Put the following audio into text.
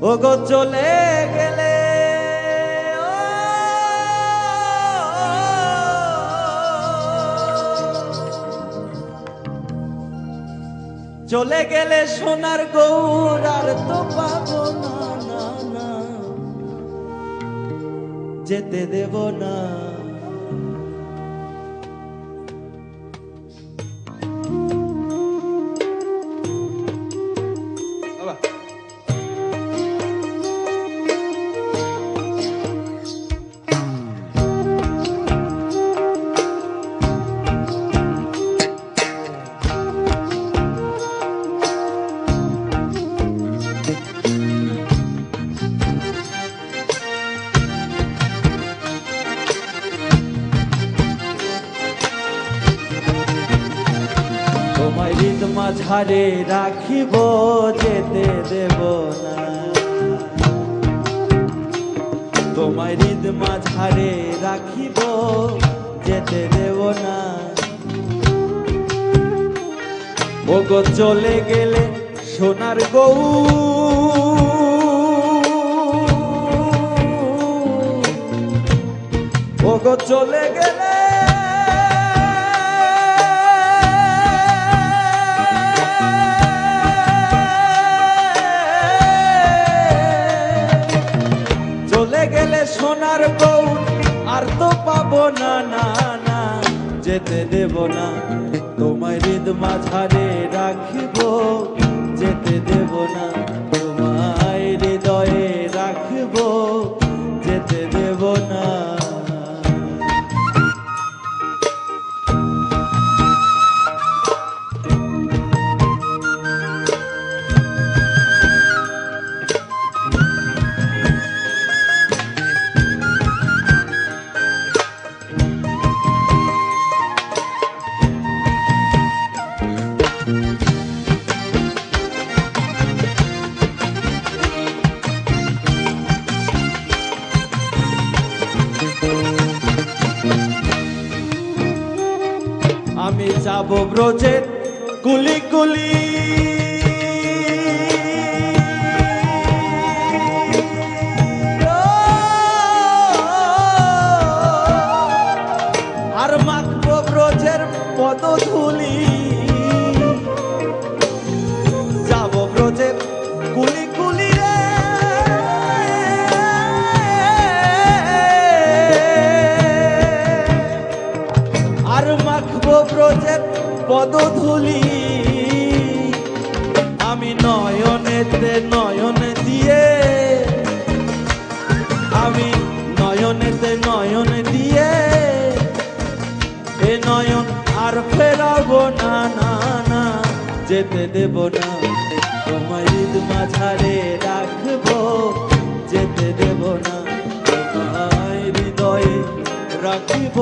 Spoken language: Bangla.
ও গো চলে গেলে চলে গেলে সোনার গৌর আর তো পাবো না। যেতে দেব না। তোমায় হৃদ রাখিব, যেতে দেব না। তোমায় হৃদ মাঝারে রাখিব, যেতে দেব না। ও গো চলে গেলে সোনার গৌ ও গো চলে গেলে আর তো পাবো না না না, যেতে দেব না। তোমায় হৃদ মাঝারে রাখিব, যেতে দেব আমি যাব ব্রজের কুলি কুলি। আর মাখব ব্রজের পদধূলি। যাব ব্রজের পদধূলি। আমি নয়নেতে নয়ন দিয়ে, আমি নয়নেতে নয়ন দিয়ে, এ নয়ন আর ফেরাবো না না না, যেতে দেব না। তোমায় ঈদ মাঝারে রাখব, যেতে দেব না। তোমায় হৃদয়ে রাখিব।